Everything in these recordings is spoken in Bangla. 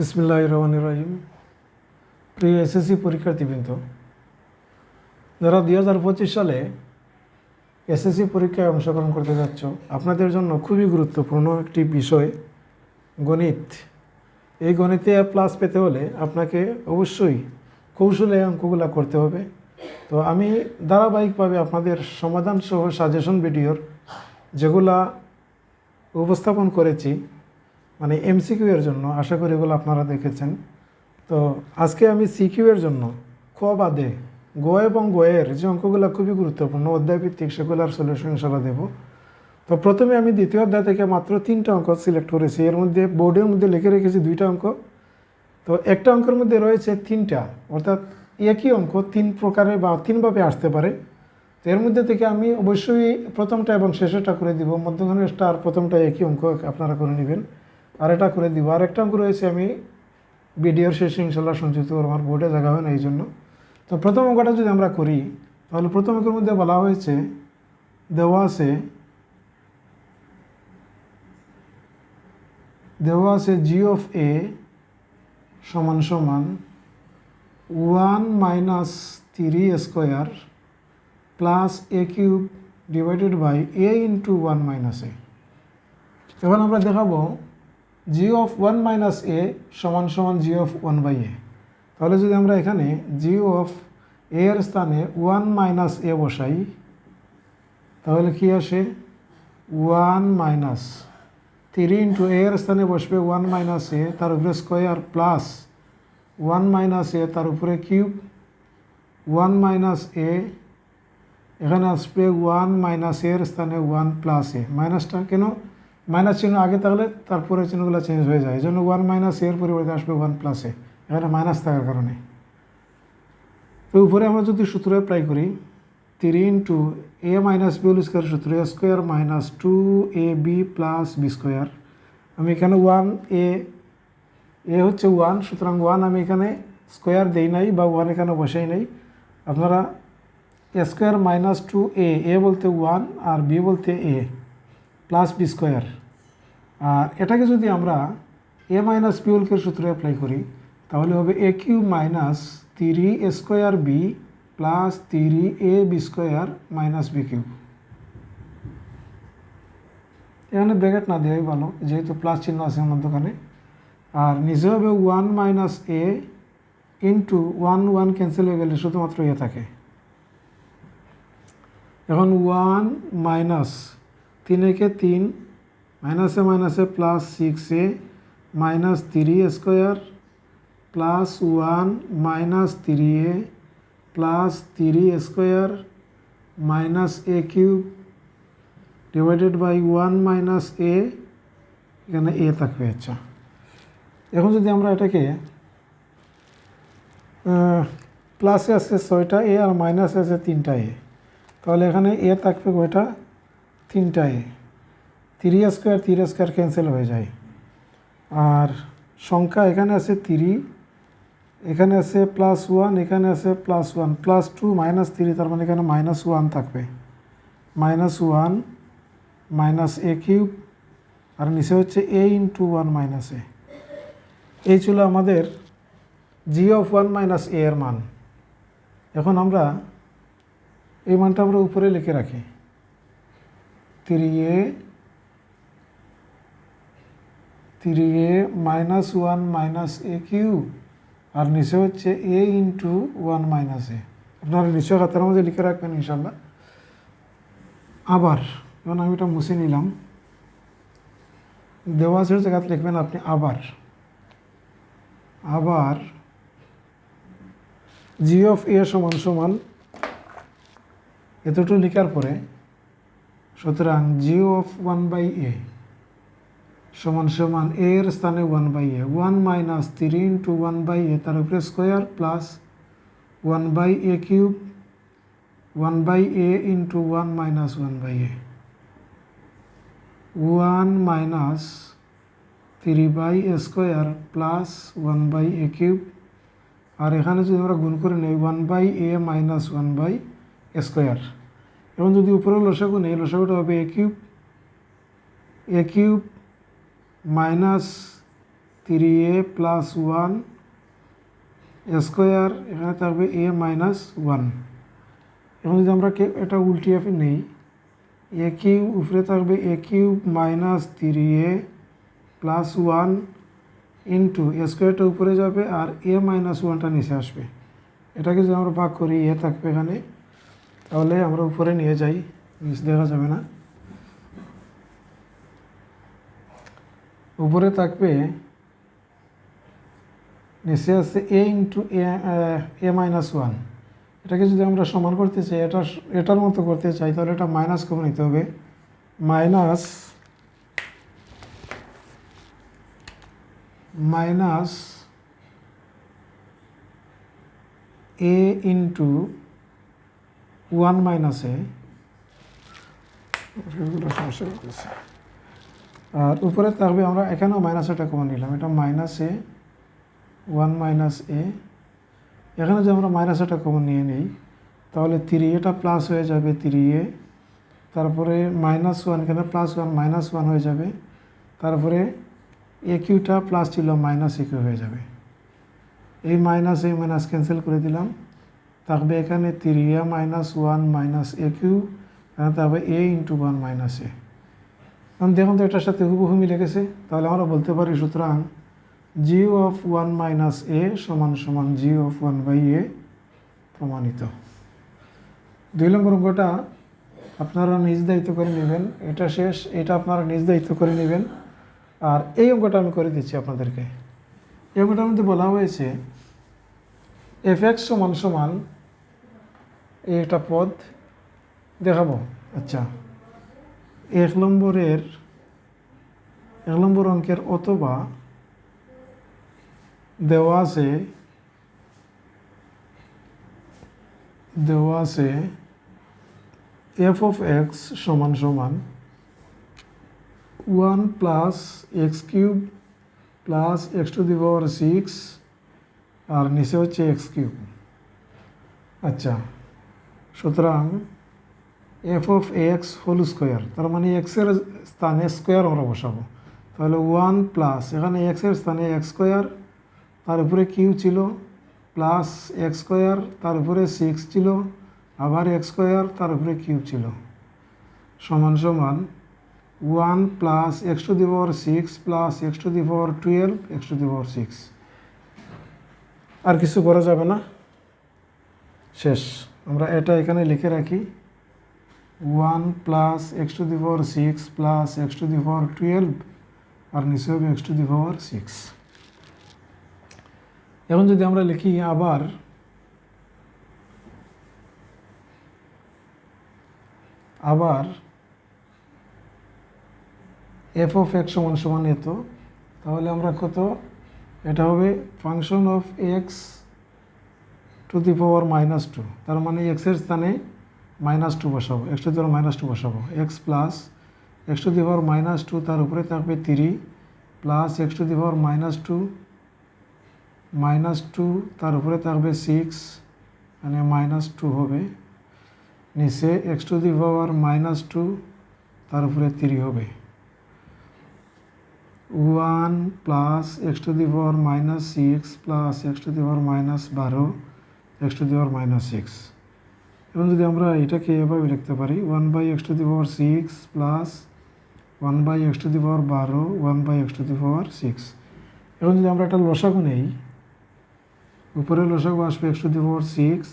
বিসমিল্লাহ রহমান রহিম। প্রিয় এসএসসি পরীক্ষার্থীবৃন্দ, যারা দুই হাজার পঁচিশ সালে এসএসসি পরীক্ষায় অংশগ্রহণ করতে যাচ্ছ, আপনাদের জন্য খুবই গুরুত্বপূর্ণ একটি বিষয়, গণিত। এই গণিতে প্লাস পেতে হলে আপনাকে অবশ্যই কৌশলে অঙ্কগুলো করতে হবে। তো আমি ধারাবাহিকভাবে আপনাদের সমাধান সহ সাজেশন ভিডিওর যেগুলা উপস্থাপন করেছি মানে এমসিকিউ এর জন্য, আশা করি এগুলো আপনারা দেখেছেন। তো আজকে আমি সিকিউ এর জন্য ক বাদে গ এবং গয়ের যে অঙ্কগুলো খুবই গুরুত্বপূর্ণ, অধ্যায়ভিত্তিক সেগুলোর সলিউশন ইনশাল্লাহ দেবো। তো প্রথমে আমি দ্বিতীয় অধ্যায় থেকে মাত্র তিনটা অঙ্ক সিলেক্ট করেছি। এর মধ্যে বোর্ডের মধ্যে লিখে রেখেছি দুইটা অঙ্ক। তো একটা অঙ্কের মধ্যে রয়েছে তিনটা, অর্থাৎ একই অঙ্ক তিন প্রকারে বা তিনভাবে আসতে পারে। তো এর মধ্যে থেকে আমি অবশ্যই প্রথমটা এবং শেষেরটা করে দিব। মধ্যখানেরটা আর প্রথমটা একই অঙ্ক আপনারা করে নেবেন। আর এটা করে দিব। আর একটা অঙ্ক রয়েছে আমি ভিডিওর শেষে ইনশাল্লাহ সংযুক্ত করব। আমার বোর্ডে জায়গা হয় না এই জন্য। তো প্রথম অঙ্কটা যদি আমরা করি, তাহলে প্রথম অঙ্কের মধ্যে বলা হয়েছে, দেওয়া আছে দেওয়া আছে জি অফ এ সমান সমান one minus three square plus A cube divided by A into one minus A এখন আমরা দেখাবো G of one minus A সমান সমান G of one by A তাহলে যদি আমরা এখানে জি অফ এ এর স্থানে ওয়ান মাইনাস এ বসাই, তাহলে কি আসে? One minus three into A এর স্থানে বসবে ওয়ান মাইনাস এ তার উপরে square plus one minus A তার উপরে কিউব ওয়ান মাইনাস এ এখানে আসবে ওয়ান মাইনাস এর স্থানে ওয়ান প্লাস এ মাইনাসটা কেন? মাইনাস চিহ্ন আগে থাকলে তারপরে চিহ্নগুলো চেঞ্জ হয়ে যায়। এই জন্য ওয়ান মাইনাস এর পরিবর্তে আসবে ওয়ান প্লাস এখানে মাইনাস থাকার কারণে। তো উপরে আমরা যদি সূত্র অ্যাপ্লাই করি three into A minus B whole square সূত্র A square minus two A B plus B square আমি এখানে ওয়ান এ এ হচ্ছে ওয়ান সুতরাং ওয়ান আমি এখানে স্কোয়ার দেই নাই বা ওয়ান এখানে বসাই নাই। আপনারা A square minus two A A বলতে ওয়ান আর বি বলতে এ প্লাস বি স্কোয়ার। আর এটাকে যদি আমরা এ মাইনাস বি হোলকের সূত্রে অ্যাপ্লাই করি, তাহলে হবে A cube minus three A square B plus three A B square minus B cube এখানে ব্র্যাকেট না দেওয়াই ভালো, যেহেতু প্লাস চিহ্ন আছে মধ্যখানে আর নিচে হবে one minus a into one one cancel হয়ে গেলে শুধুমাত্র এ থাকে। এখন ওয়ান মাইনাস তিন একে তিন মাইনাসে মাইনাসে plus six a minus three square plus one minus three a plus three square minus a cube divided by one minus a এখানে এ থাকবে আচ্ছা। এখন যদি আমরা এটাকে প্লাসে আছে ছয়টা এ আর মাইনাসে আছে তিনটা এ তাহলে এখানে এ থাকবে কয়টা? তিনটা a three square three square cancel হয়ে যায়। আর সংখ্যা এখানে আছে থ্রি এখানে আছে প্লাস ওয়ান এখানে আছে plus one plus two minus three তার মানে এখানে মাইনাস ওয়ান থাকবে। Minus one minus a cube আর নিচে হচ্ছে a into one minus a এই ছিল আমাদের g of one minus a এর মান। এখন আমরা এই মানটা আমরা উপরে লিখে রাখি। Three a three a minus one minus a cube, আর নিচে হচ্ছে a into one minus a আপনারা নিশ্চয় খাতার মধ্যে লিখে রাখবেন ইনশাল্লাহ। আবার, যেমন আমি এটা মুছে নিলাম। দেওয়াজের জায়গাতে লিখবেন আপনি আবার। আবার জি অফ এ সমান সমান, এতটুকু লেখার পরে সুতরাং g of one by a সমান সমান এ এর স্থানে one by a one minus three into one by a তার উপরে square plus one by a cube one by a into one minus one by a one minus three by a square plus one by a cube আর এখানে যদি আমরা গুণ করে নিই one by a minus one by square এবং যদি উপরে লসাগু নেই লসাগুটা হবে a cube a cube minus three a plus one square এখানে থাকবে এ মাইনাস ওয়ান এখন যদি আমরা এটা উল্টিয়ে নেই এ কিউব উপরে থাকবে a cube minus three a plus one into a স্কোয়ারটা উপরে যাবে আর এ মাইনাস ওয়ানটা নিচে আসবে। এটাকে যদি আমরা ভাগ করি এ থাকবে এখানে তাহলে আমরা উপরে নিয়ে যাই, নিচে দেখা যাবে না। উপরে থাকবে, নিচে আছে a into a minus one এটাকে যদি আমরা সমান করতে চাই এটা এটার মতো করতে চাই, তাহলে এটা মাইনাস করে নিতে হবে। Minus minus a into one minus আর উপরে থাকবে আমরা এখানেও মাইনাস এটা কমন নিলাম। এটা minus a one minus a. এখানে যদি আমরা মাইনাস এটা কমন নিয়ে নিই, তাহলে থ্রি এটা প্লাস হয়ে যাবে থ্রি এ তারপরে মাইনাস ওয়ান এখানে প্লাস ওয়ান মাইনাস ওয়ান হয়ে যাবে। তারপরে এ কিউটা প্লাস ছিল মাইনাস এ কিউ হয়ে যাবে। এই মাইনাস এই মাইনাস ক্যান্সেল করে দিলাম। থাকবে এখানে three a minus one minus a cube এখানে থাকবে a into one minus a এখন দেখুন তো এটার সাথে হুবহু মিলে গেছে। তাহলে আমরা বলতে পারি সুতরাং g of one minus a সমান সমান g of one by a প্রমাণিত। দুই নম্বর অঙ্কটা আপনারা নিজ দায়িত্ব করে নেবেন। এটা শেষ, এটা আপনারা নিজ দায়িত্ব করে নেবেন। আর এই অঙ্কটা আমি করে দিচ্ছি আপনাদেরকে। এই অঙ্কটার মধ্যে বলা হয়েছে এফ এক্স সমান সমান একটা পদ দেখাবো। আচ্ছা। এক নম্বরের, এক নম্বর অঙ্কের অথবা দেওয়া আছে দেওয়া আছে এফ অফ এক্স সমান সমান one plus x cube plus x to the power six আর নিচে হচ্ছে এক্স কিউব আচ্ছা। সুতরাং f of x whole square তার মানে এক্সের স্থানে স্কোয়ার আমরা বসাবো। তাহলে ওয়ান প্লাস এখানে এক্সের স্থানে এক্স স্কোয়ার তার উপরে কিউ ছিল প্লাস এক্স স্কোয়ার তার উপরে সিক্স ছিল, আবার এক্স স্কোয়ার তার উপরে কিউব ছিল। সমান সমান one plus x to the power six plus x to the power twelve x to the power six আর কিছু করা যাবে না? শেষ। আমরা এটা এখানে লিখে রাখি। One plus x to the power six plus x to the power twelve আর নিচে হবে x to the power six. এখন যদি আমরা লিখি আবার আবার এফ অফ এক্স সমান সমান এত, তাহলে আমরা কত? এটা হবে function of x to the power minus two তার মানে এক্সের স্থানে মাইনাস টু বসাবো। X to the power minus two বসাবো। X plus x to the power minus two তার উপরে থাকবে three plus x to the power minus two minus two তার উপরে থাকবে সিক্স মানে মাইনাস টু হবে। নিচে x to the power minus two তার উপরে থ্রি হবে। One plus x to the power minus six plus x to the power minus বারো x to the power minus six এবং যদি আমরা এটাকে এভাবে লিখতে পারি, one by x to the power six plus one by x to the power বারো, one by x to the power six. এখন যদি আমরা একটা লসাগু নেই উপরে লসাগু আসবে x to the power six,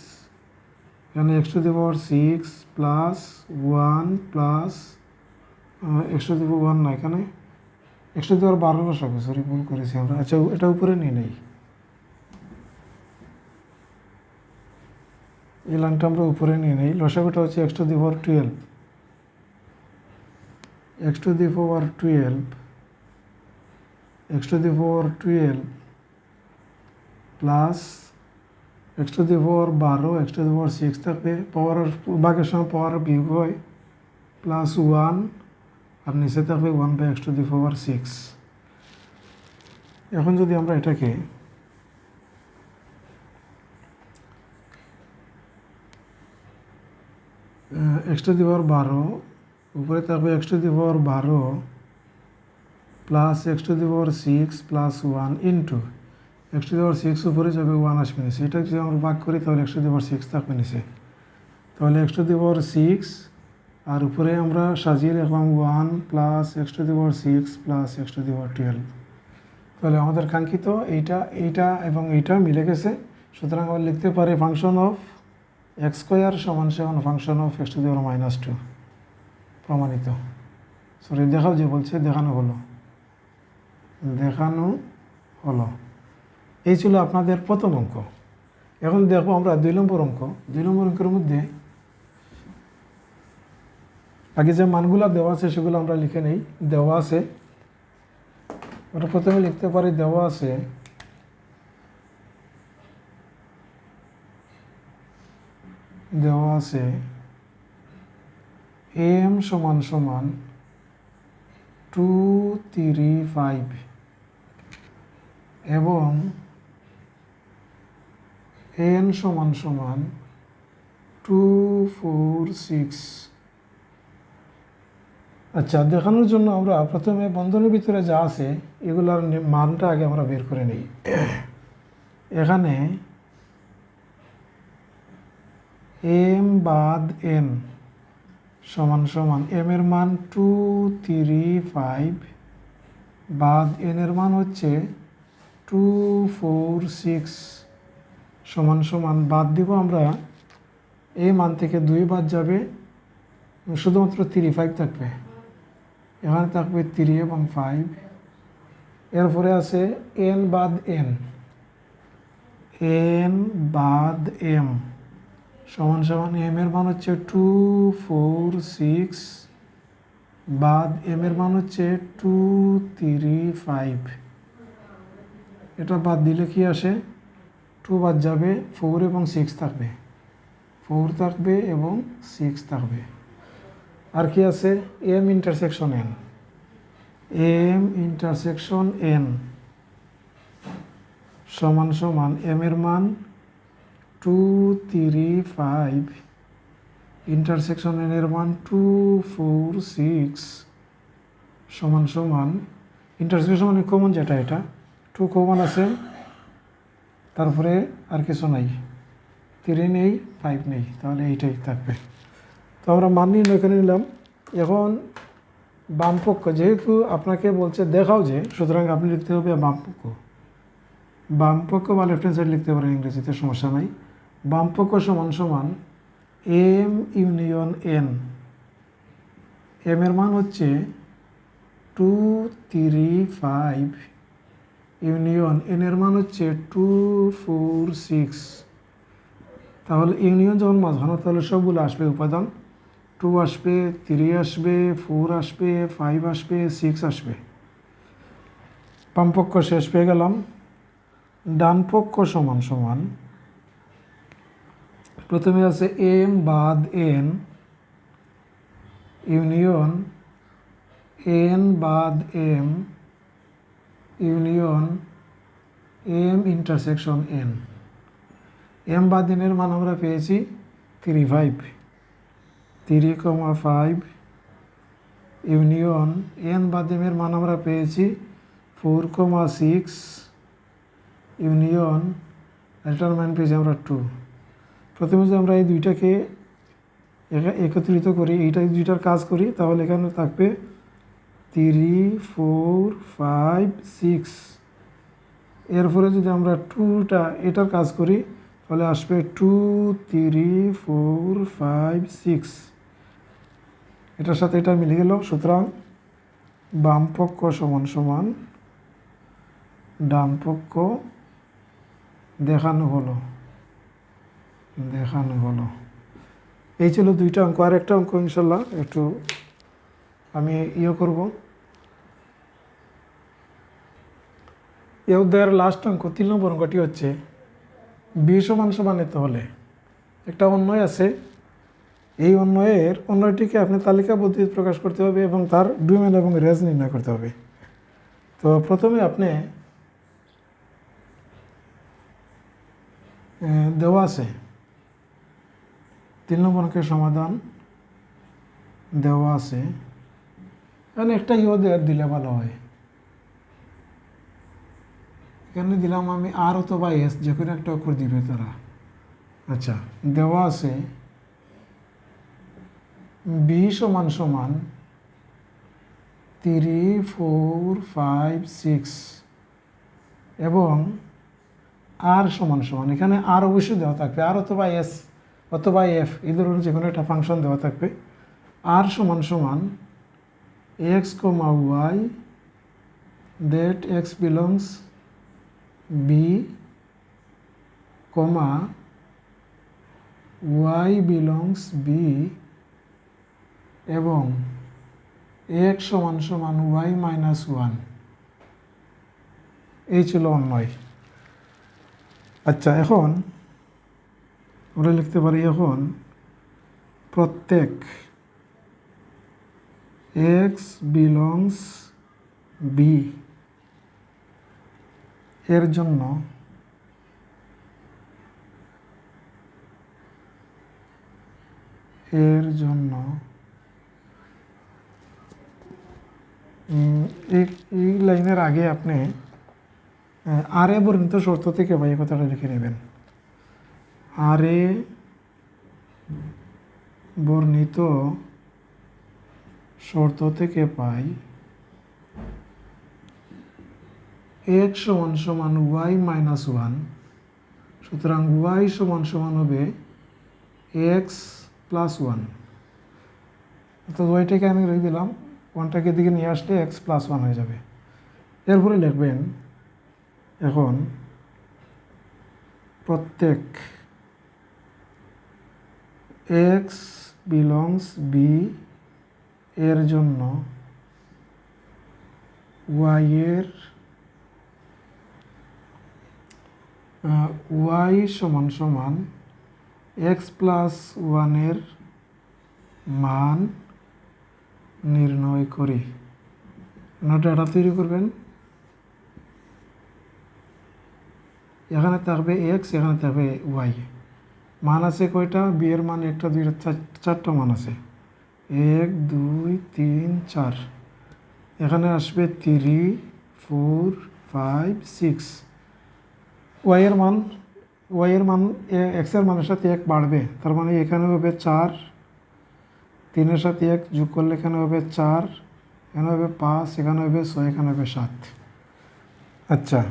এখানে x to the power six plus one plus x to the power one না, এখানে এক্স টু দি পাওয়ার বারো লসাগু, সরি, ভুল করেছি আমরা। আচ্ছা এটা উপরে নিয়ে নেই। এই লাইনটা আমরা উপরে নিয়ে নেই। লসাগুটা হচ্ছে x to the power twelve x to the power twelve x to the power twelve plus x to the power বারো x to the power six থাকবে। পাওয়ার বাঘের সময় পাওয়ার বিয়োগ হয় প্লাস ওয়ান আর নিচে থাকবে one by x to the power six এখন যদি আমরা এটাকে এক্স টু বারো, উপরে থাকবে এক্স টু দি বারো plus x to the six plus one into x to the six উপরে যাবে ওয়ান আসবে নিচে। এটা যদি আমরা ভাগ করি, তাহলে এক্স টু সিক্স থাকবে নিচে। তাহলে এক্স টু দি সিক্স আর উপরে আমরা সাজিয়ে রাখলাম one plus x to the six plus x to the twelve তাহলে আমাদের কাঙ্ক্ষিত এইটা এইটা এবং এইটা মিলে গেছে। সুতরাং আমরা লিখতে পারি ফাংশন অফ এক্স স্কোয়ার সমান সমান function of x to the power minus two প্রমাণিত। সরি দেখাও যে বলছে, দেখানো হলো। দেখানো হলো। এই ছিল আপনাদের প্রথম অঙ্ক। এখন দেখব আমরা দুই নম্বর অঙ্ক। দুই নম্বর অঙ্কের মধ্যে আগে যে মানগুলো দেওয়া আছে, সেগুলো আমরা লিখে নেই। দেওয়া আছে। আমরা প্রথমে লিখতে পারি, দেওয়া আছে দেওয়া আছে, এম সমান সমান টু থ্রি ফাইভ এবং এন সমান সমান টু ফোর সিক্স আচ্ছা দেখানোর জন্য আমরা প্রথমে বন্ধনের ভিতরে যা আছে, এগুলার মানটা আগে আমরা বের করে নিই। এখানে এম বাদ এন সমান সমান এম এর মান টু, থ্রি, ফাইভ। বাদ এন এর মান হচ্ছে টু, ফোর, সিক্স। সমান সমান বাদ দিব আমরা এই মান থেকে দুই বাদ যাবে, শুধুমাত্র থ্রি, ফাইভ থাকবে। এখানে থাকবে থ্রি এবং ফাইভ। এরপরে আছে এন বাদ এন। এন বাদ এম। সমান সমান এম এর মান হচ্ছে টু ফোর সিক্স বাদ এম এর মান হচ্ছে টু থ্রি ফাইভ এটা বাদ দিলে কি আসে? টু বাদ যাবে ফোর এবং সিক্স থাকবে। ফোর থাকবে এবং সিক্স থাকবে। আর কি আছে? M intersection n m intersection n সমান সমান এম এর মান two three five intersection n এর মান টু ফোর সিক্স সমান সমান ইন্টারসেকশন মানে কমন যেটা এটা টু কমন আছে, তারপরে আর কিছু নাই থ্রি নেই ফাইভ নেই, তাহলে এইটাই থাকবে। তো আমরা মান নির্ণয় করে নিলাম। এখন বামপক্ষ যেহেতু আপনাকে বলছে দেখাও যে, সুতরাং আপনি লিখতে হবে বামপক্ষ বামপক্ষ বা লেফট হ্যান্ড সাইড লিখতে পারেন ইংরেজিতে, সমস্যা নাই। বামপক্ষ সমান সমান এম ইউনিয়ন এন। এম এর মান হচ্ছে two three five union. N এর মান হচ্ছে টু ফোর সিক্স। তাহলে ইউনিয়ন যখন মাঝখানে তাহলে সবগুলো আসবে উপাদান। টু আসবে, থ্রি আসবে, ফোর আসবে, ফাইভ আসবে, সিক্স আসবে। বামপক্ষ শেষ পেয়ে গেলাম। ডানপক্ষ সমান সমান প্রথমে আছে এম বাদ এন, ইউনিয়ন, এন বাদ m, union, m intersection n. M বাদ এনের মান আমরা পেয়েছি three five. Three comma five, union, n বাদ এমের মান আমরা পেয়েছি ফোর কমা সিক্স, ইউনিয়ন, এটার মান পেয়েছি আমরা টু। প্রথমে যদি আমরা এই দুইটাকে একা- একত্রিত করি, এইটা দুইটার কাজ করি, তাহলে এখানে থাকবে থ্রি ফোর ফাইভ সিক্স এরপরে যদি আমরা টুটা এটার কাজ করি, তাহলে আসবে two three four five six এটার সাথে এটা মিলে গেল, সুতরাং বামপক্ষ সমান সমান ডানপক্ষ দেখানো হলো। দেখানো হলো এই ছিল দুইটা অঙ্ক। আর একটা অঙ্ক ইনশাল্লাহ একটু আমি ইয়ে করব। এ অধ্যায়ের লাস্ট অঙ্ক, তিন নম্বর অঙ্কটি হচ্ছে, বি সমান সমান নিতে হলে। একটা অন্যয় আছে। এই অন্যয়ের অন্যটিকে আপনি তালিকা প্রকাশ করতে হবে এবং তার ডুমেন এবং রেজ নির্ণয় করতে হবে। তো প্রথমে আপনি দেওয়া আছে। তিন নম্বর অঙ্কের সমাধান দেওয়া আছে। এখানে একটা ইও দিলে ভালো হয়। এখানে দিলাম আমি আর অথবা এস, যে কোনো একটা অক্ষর দিবে তারা। আচ্ছা দেওয়া আছে, বি সমান সমান থ্রি ফোর ফাইভ সিক্স এবং আর সমান সমান। এখানে আর অবশ্যই দেওয়া থাকবে। আর অথবা এস। অথবা এফ এই ধরনের যে কোনো একটা ফাংশন দেওয়া থাকবে আর সমান সমান x comma y that x belongs b comma y belongs b এবং x সমান সমান ওয়াই মাইনাস ওয়ান এই ছিল অন্যয়। আচ্ছা এখন আমরা লিখতে পারি এখন প্রত্যেক এক্স বিলংস বি এর জন্য এর জন্য এই লাইনের আগে আপনি আর এ বর্ণিত শর্ত থেকে বা এই কথাটা লিখে নেবেন। আর বর্ণিত শর্ত থেকে পাই। এক্স সমান সমান ওয়াই মাইনাস ওয়ান। সুতরাং ওয়াই সমান সমান হবে এক্স প্লাস ওয়ান। অর্থাৎ ওয়াইটাকে আমি রেখে দিলাম, ওয়ানটাকে দিকে নিয়ে আসলে এক্স প্লাস ওয়ান হয়ে যাবে। এরপরে লিখবেন, এখন প্রত্যেক এক্স বিলংস বি এর জন্য ওয়াই এর ওয়াই সমান সমান এক্স প্লাস ওয়ানের মান নির্ণয় করি। ডাটা তৈরি করবেন। এখানে থাকবে এক্স এখানে থাকবে ওয়াই মান আছে কয়টা? বিয়ের মান একটা, দুইটা, চার- চারটা মান আছে এক, দুই, তিন, চার। এখানে আসবে থ্রি ফোর ফাইভ সিক্স ওয়াইয়ের মান ওয়াইয়ের মান এক্সের মানের সাথে এক বাড়বে। তার মানে এখানে হবে চার। তিনের সাথে এক যোগ করলে এখানে হবে চার। এখানে হবে পাঁচ এখানে হবে ছয় এখানে হবে সাত। আচ্ছা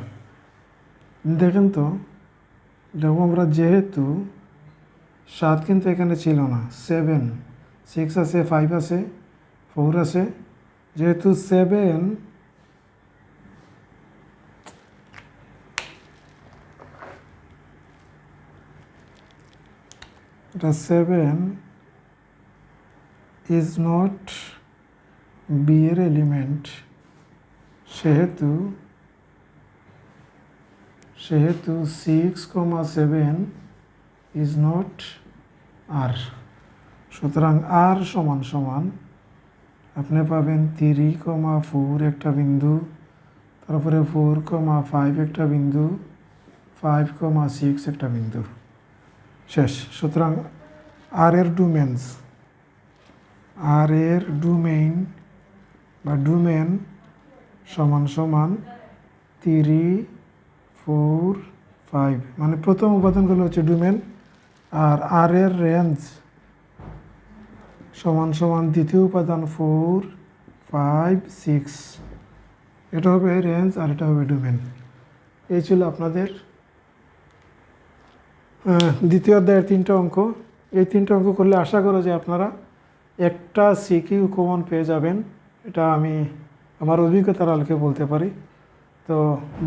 দেখেন তো, দেখো আমরা যেহেতু সাত কিন্তু এখানে ছিল না। সেভেন সিক্স আছে ফাইভ আছে ফোর আছে। যেহেতু সেভেন এটা সেভেন ইজ নট বি এর এলিমেন্ট সেহেতু সেহেতু six comma seven is not R সুতরাং আর সমান সমান, আপনি পাবেন থ্রি কমা ফোর একটা বিন্দু, তারপরে ফোর কমা ফাইভ একটা বিন্দু ফাইভ কমা সিক্স একটা বিন্দু। শেষ। সুতরাং আর এর ডুমেন্স আর এর ডুমেইন বা ডুমেন সমান সমান থ্রি ফোর ফাইভ মানে প্রথম উপাদানগুলো হচ্ছে ডুমেন আর আর এর রেঞ্জ সমান সমান দ্বিতীয় উপাদান ফোর ফাইভ সিক্স এটা হবে রেঞ্জ আর এটা হবে ডোমেন এই ছিল আপনাদের দ্বিতীয় অধ্যায়ের তিনটা অঙ্ক। এই তিনটা অঙ্ক করলে আশা করা যে আপনারা একটা সিকিউ কমন পেয়ে যাবেন। এটা আমি আমার অভিজ্ঞতার আলোকে বলতে পারি। তো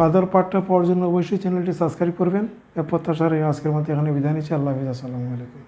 বাদর পাঠটা পাওয়ার জন্য অবশ্যই চ্যানেলটি সাবস্ক্রাইব করবেন। এ প্রত্যাশা আজকের মতো এখানে বিদায় নিচ্ছি। আল্লাহ হাফিজ। আসসালামু আলাইকুম।